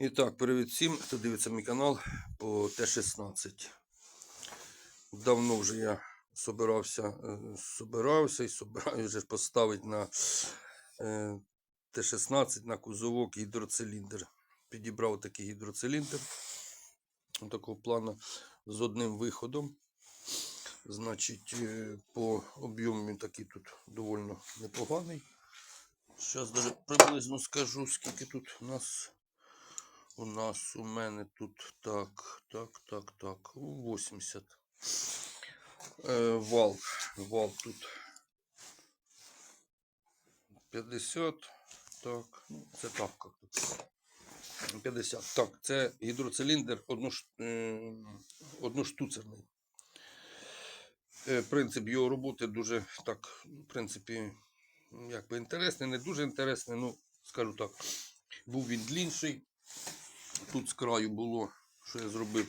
І так, привіт всім, хто дивиться мій канал по Т-16. Давно вже я собирався, е, собирався і собираюся поставити на е, Т-16 на кузовок гідроциліндр. Підібрав такий гідроциліндр такого плану з одним виходом. Значить, е, по об'єму такий тут доволі непоганий. Зараз даже приблизно скажу, скільки тут у нас. У нас у мене тут так, так, так, так. 80. Е, вал. Вал тут 50. Так, ну, це тут. 50. Так, це гідроциліндр е, одноштуцерний. Е, принцип його роботи дуже так, в принципі, як би інтересний, не дуже інтересний, ну, скажу так, був він длінший. Тут з краю було, що я зробив,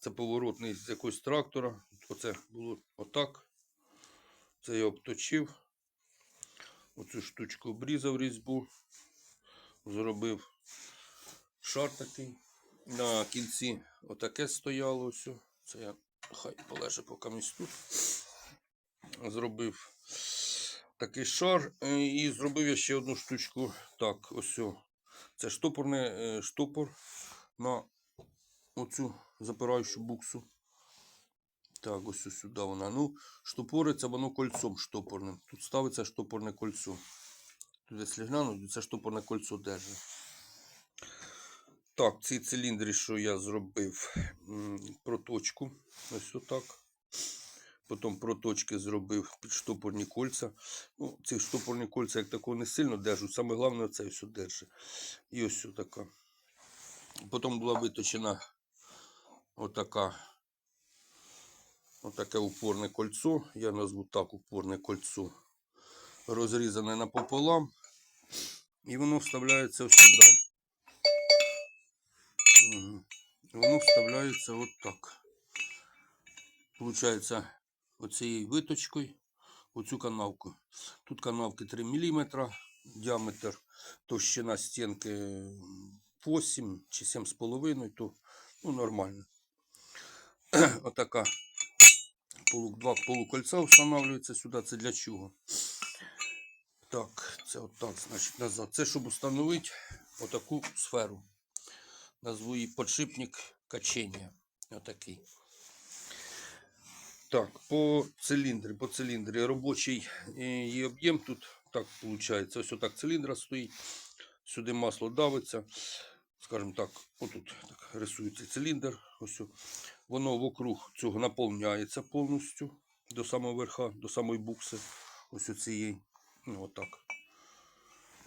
це поворотний з якогось трактора. Оце було отак. Це я обточив. Оцю штучку обрізав різьбу. Зробив шар такий. На кінці отаке стояло. Ось. Це я хай полежа поки місць тут. Зробив такий шар і зробив я ще одну штучку. Так, ось. Це штопорне е, штопор на оцю запираючу буксу. Так, ось сюди вона. Ну, штопориться воно кольцом штопорним. Тут ставиться штопорне кольцо. Тут якщо глянути, це штопорне кольцо держить. Так, ці циліндри, що я зробив проточку. Ось отак. Потім проточки зробив під штопорні кольця. Ну, ці штопорні кольця, як такого не сильно держать. Саме головне, це все держить. І ось така. Потім була виточена отака, отаке упорне кольцо. Я назву так упорне кольцо. Розрізане напополам. І воно вставляється ось сюди. Воно вставляється от так. Получається, оцією виточкою оцю канавку. Тут канавки 3 мм, діаметр, товщина стінки 8 чи 7,5, то ну, нормально. Отака полу, два полукольця встановлюється сюди. Це для чого? Так, це отак, значить, назад. Це щоб встановити отаку сферу. Назву її подшипник качення. Отакий. Так, по циліндрі, по циліндрі робочий е, її об'єм тут так виходить. Ось отак циліндра стоїть. Сюди масло давиться. Скажімо так, отут так рисується циліндр. Ось. Воно вокруг цього наповняється повністю до самого верха, до самої букси. Ось оцієї. Ну, отак.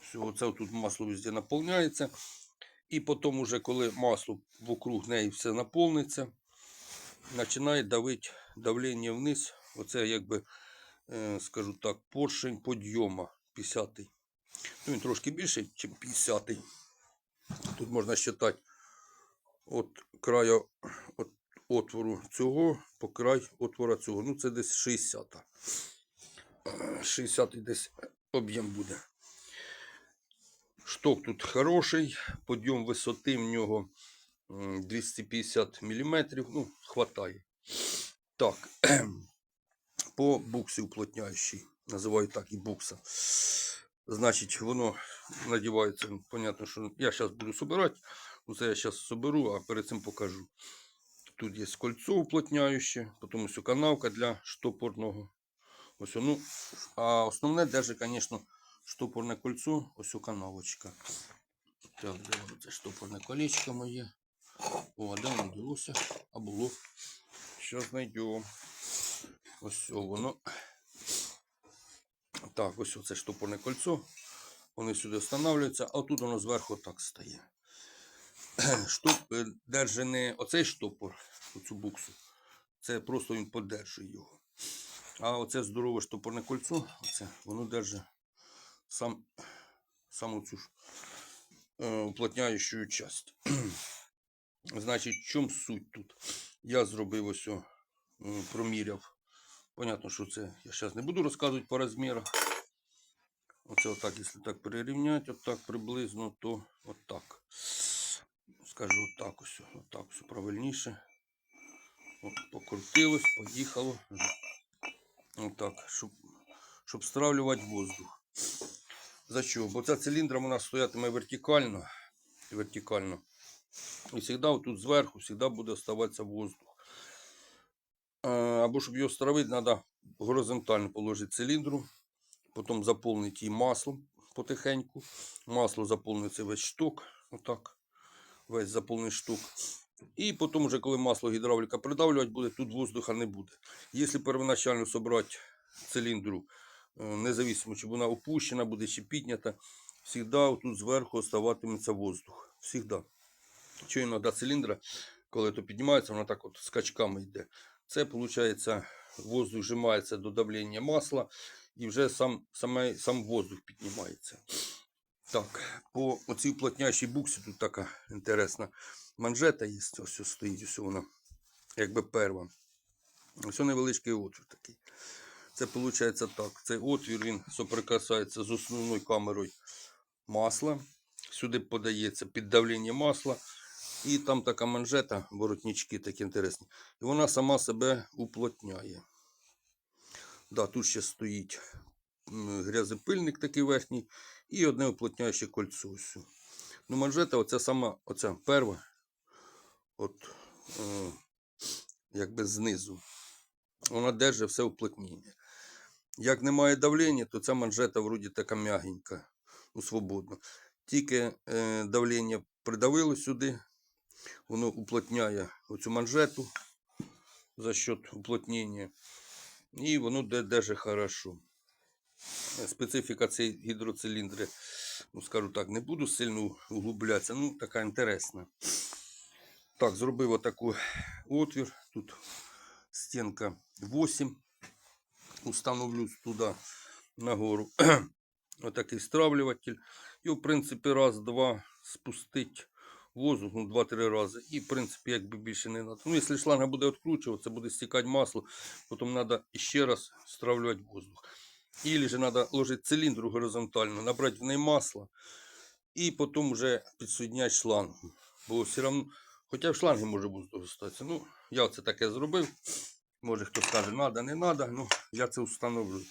Все, оце тут масло везде наповняється. І потім, уже, коли масло вокруг неї все наповниться, починає давити давлення вниз. Оце якби, е, скажу так, поршень підйома 50-й. Ну, він трошки більший, ніж 50-й. Тут можна считати от краю от отвору цього по край отвора цього. Ну, це десь 60. 60 десь об'єм буде. Шток тут хороший, підйом висоти в нього 250 мм. Ну, хватає. Так, по буксі уплотняючій, називаю так і букса. Значить, воно надівається, ну, понятно, що я зараз буду собирати. Оце я зараз соберу, а перед цим покажу. Тут є кольцо уплотняюче, потім ось канавка для штопорного. Ось ну, а основне держить, звісно, штопорне кольцо, ось у канавочка. Так, це штопорне колечко моє. О, а де? А було. Що знайдемо. Ось воно. Так, ось це штопорне кольцо. Вони сюди встановлюються, а тут воно зверху так стає. Штоп е, держи не оцей штопор, оцю буксу. Це просто він подержує його. А оце здорове штопорне кольцо, оце, воно держить сам, саму цю ж е, уплотняючу часть. Значить, в чому суть тут? Я зробив ось, о, проміряв. Понятно, що це я зараз не буду розказувати по розмірах. Оце отак, якщо так перерівняти, отак приблизно, то отак. скажу отак ось. Отак все правильніше. От, покрутилось, поїхало. Отак, щоб, щоб стравлювати воздух. За що? Бо ця циліндра вона стоятиме вертикально. Вертикально. І завжди тут зверху завжди буде оставатися воздух. Або щоб його стравити, треба горизонтально положити циліндру, потім заповнити її маслом потихеньку. Масло заповниться весь штук. Отак. Весь заповнений штук. І потім, вже, коли масло гідравліка придавлювати буде, тут воздуха не буде. Якщо первоначально собрати циліндру, е, независимо, чи вона опущена буде, чи піднята, завжди тут зверху оставатиметься воздух. Всегда. Що іноді циліндра, коли то піднімається, вона так от скачками йде. Це, виходить, воздух вжимається до давлення масла і вже сам, саме, сам воздух піднімається. Так, по оцій плотнящій буксі тут така інтересна манжета є. Ось стоїть, ось вона, якби перва. Ось невеличкий отвір такий. Це виходить так. Цей отвір він соприкасається з основною камерою масла. Сюди подається під давлення масла. І там така манжета, воротнички такі інтересні. І вона сама себе уплотняє. Да, тут ще стоїть грязепильник такий верхній і одне уплотняюче кольцо. ось. Ну, манжета, оця сама, оця перва, от, е, якби знизу, вона держить все уплотнення. Як немає давлення, то ця манжета вроді така м'ягенька, ну, свободно. Тільки е, давлення придавило сюди, воно уплотняє оцю манжету за счет уплотнення. І воно держить хорошо. Специфіка цієї гідроциліндри, ну скажу так, не буду сильно углублятися, ну така інтересна. Так, зробив отаку отвір. Тут стінка 8. Установлю туди нагору отакий стравлюватель. І, в принципі, раз, два спустить воздух, ну, два-три рази. І, в принципі, якби більше не треба. Ну, якщо шланга буде відкручуватися, буде стікати масло, потім треба ще раз стравлювати воздух. Или же треба ложити циліндру горизонтально, набрати в неї масло і потім вже підсоединяти шлангу. Бо все одно, хоча в шланги може воздух остатися. Ну, я це таке зробив. Може хто скаже, треба, не треба. Ну, я це встановлю.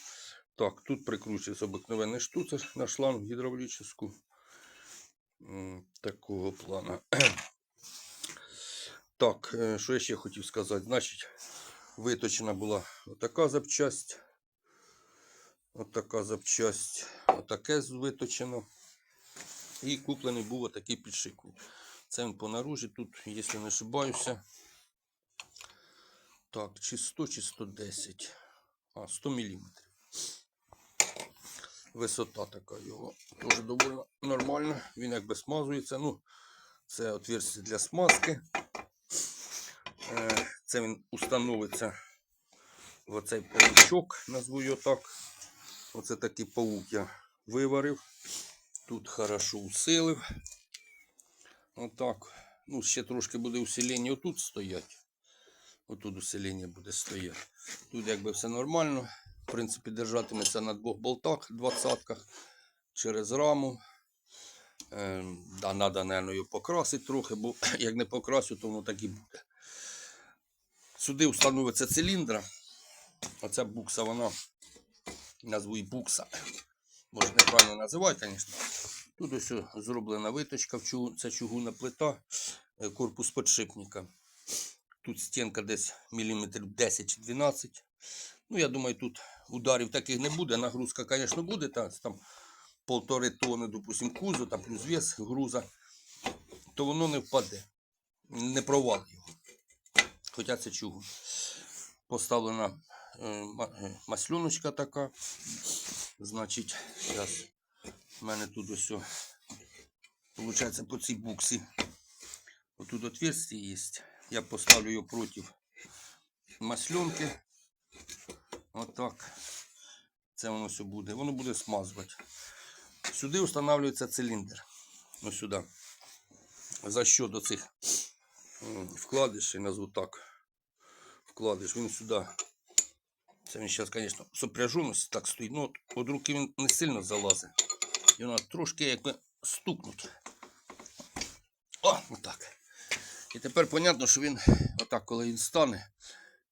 Так, тут прикручується обикновений штуцер на шлангу гідравлічну. Такого плана. Так, що я ще хотів сказати? Значить, виточена була отака запчасть. Отака запчасть. Отаке виточено. І куплений був отакий підшипник. Це він по наружі. Тут, якщо не ошибаюся. Так, чи 100, чи 110. А, 100 мм. Висота така його. Теж доволі нормальна. Він якби смазується. Ну, це отверстие для смазки. Е, Це він установиться в оцей паучок, назву його так. Оце такий паук я виварив. Тут хорошо усилив. Отак. Ну, ще трошки буде усилення отут стоять. Отут усилення буде стояти. Тут якби все нормально. В принципі, держатиметься на двох болтах, двадцятках через раму. Е, да, наверное, його покрасити трохи, бо як не покрасю, то воно так і буде. Сюди встановиться циліндра. Оця букса, вона назву її букса. Може неправильно називати, звісно. Тут ось зроблена виточка, це чугунна плита, е, корпус підшипника. Тут стінка десь міліметрів 10 чи 12. Ну, я думаю, тут ударів таких не буде. Нагрузка, звісно, буде. Та, там полтори тони, допустим, кузу, там плюс вес груза, то воно не впаде. Не провалить його. Хоча це чугун. Поставлена е, е, маслюночка така. Значить, зараз в мене тут ось, получається, по цій буксі. Отут отверстие є. Я поставлю його проти маслюнки. Отак. Це воно все буде. Воно буде смазувати. Сюди встановлюється циліндр. Ось сюди. За що до цих м, вкладишей, назву так. Вкладиш, він сюди. Це він зараз, звісно, сопряженість так стоїть. Ну, от руки він не сильно залазить. І вона трошки якби стукнуть. О, отак. І тепер понятно, що він, отак, коли він стане,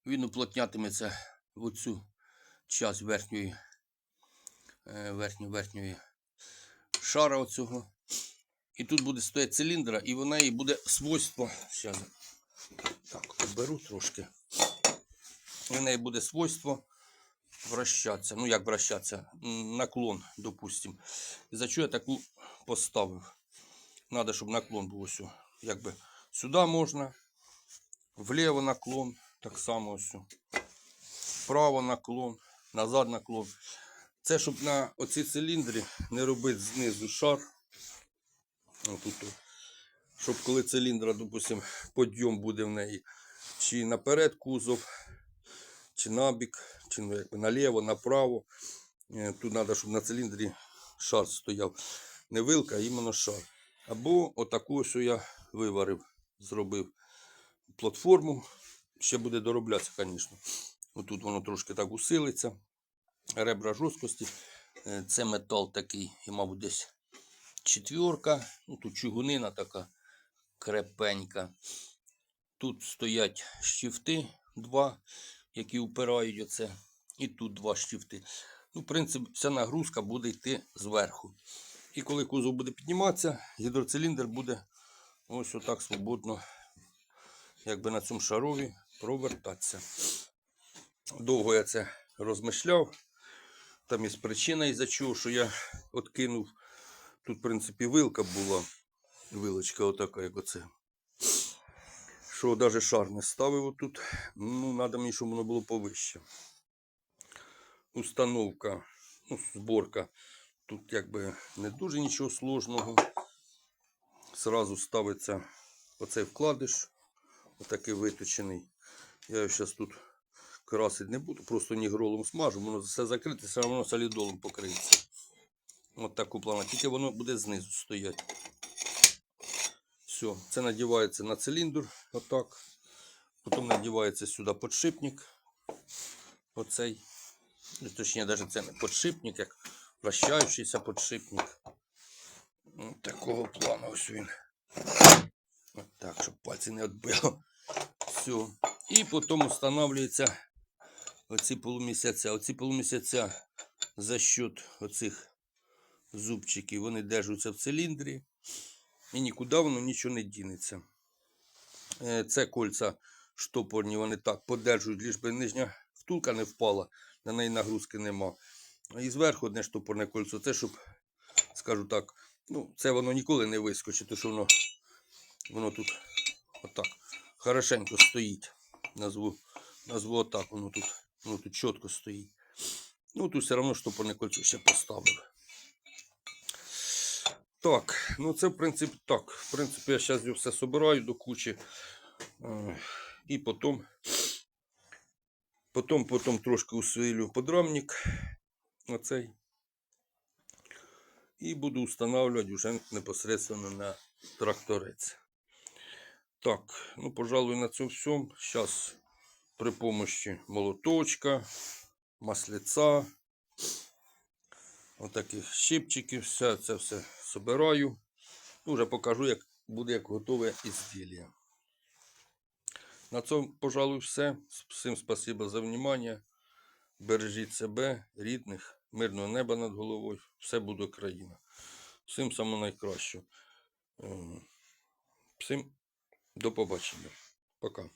він уплотнятиметься в оцю часть верхньої, е, верхньої, верхньої шара оцього. І тут буде стояти циліндра, і в неї буде свойство. Зараз так, оберу трошки. І в неї буде свойство вращатися. Ну, як вращатися? Наклон, допустим. І за що я таку поставив? Надо, щоб наклон був ось. Якби сюди можна, вліво наклон, так само ось. Вправо наклон, назад на наклон. Це щоб на оці циліндрі не робити знизу шар. Отут. Щоб коли циліндра, допустим, подйом буде в неї, чи наперед кузов, чи набік, чи ну, якби наліво, направо. Е, Тут треба, щоб на циліндрі шар стояв. Не вилка, а іменно шар. Або отаку ось я виварив, зробив платформу. Ще буде дороблятися, звісно. Отут воно трошки так усилиться. Ребра жорсткості. Е, Це метал такий, і, мабуть, десь четвірка. Ну, тут чугунина така крепенька. Тут стоять щифти два, які впирають оце. І тут два щифти. Ну, в принципі, вся нагрузка буде йти зверху. І коли кузов буде підніматися, гідроциліндр буде ось отак свободно, якби на цьому шарові провертатися. Довго я це розмишляв. Там є причина, із-за чого, що я откинув. Тут, в принципі, вилка була. Вилочка отака, як оце. Що навіть шар не ставив отут. Ну, треба мені, щоб воно було повище. Установка, ну, зборка. Тут якби не дуже нічого сложного. Сразу ставиться оцей вкладиш, отакий виточений. Я його зараз тут красити не буду, просто нігролом смажу, воно все закрите, все одно солідолом покриється. От таку плану. Тільки воно буде знизу стояти. Все, це надівається на циліндр, отак. Потім надівається сюди подшипник. Оцей. Ну, Точніше, навіть це не подшипник, як вращаючийся подшипник. Ось такого плану ось він. От так, щоб пальці не відбило. Все. І потім встановлюється оці полумісяця. Оці полумісяця за счет оцих зубчиків, вони держаться в циліндрі. І нікуди воно нічого не дінеться. Е, Це кольця штопорні, вони так подержують, лиш би нижня втулка не впала, на неї нагрузки нема. І зверху одне штопорне кольцо, це щоб, скажу так, ну, це воно ніколи не вискочить, тому що воно, воно тут отак хорошенько стоїть. Назву, назву отак, воно тут, воно тут чітко стоїть. Ну, тут все одно штопорне кольцо ще поставив. Так, ну це в принципі так. В принципі, я зараз все собираю до кучі. І потім, потім, потім трошки усилю подрамник. Оцей. І буду встановлювати вже непосредственно на тракторець. Так, ну, пожалуй, на цьому всьому. Зараз при помощі молоточка, маслиця, отаких щипчиків, все це все собираю. Вже покажу, як буде як готове ізділля. На цьому, пожалуй, все. Всім спасибо за внимание. Бережіть себе, рідних, мирного неба над головою. Все буде Україна. Всім самого найкращого. Ем, Всім до побачення. Пока.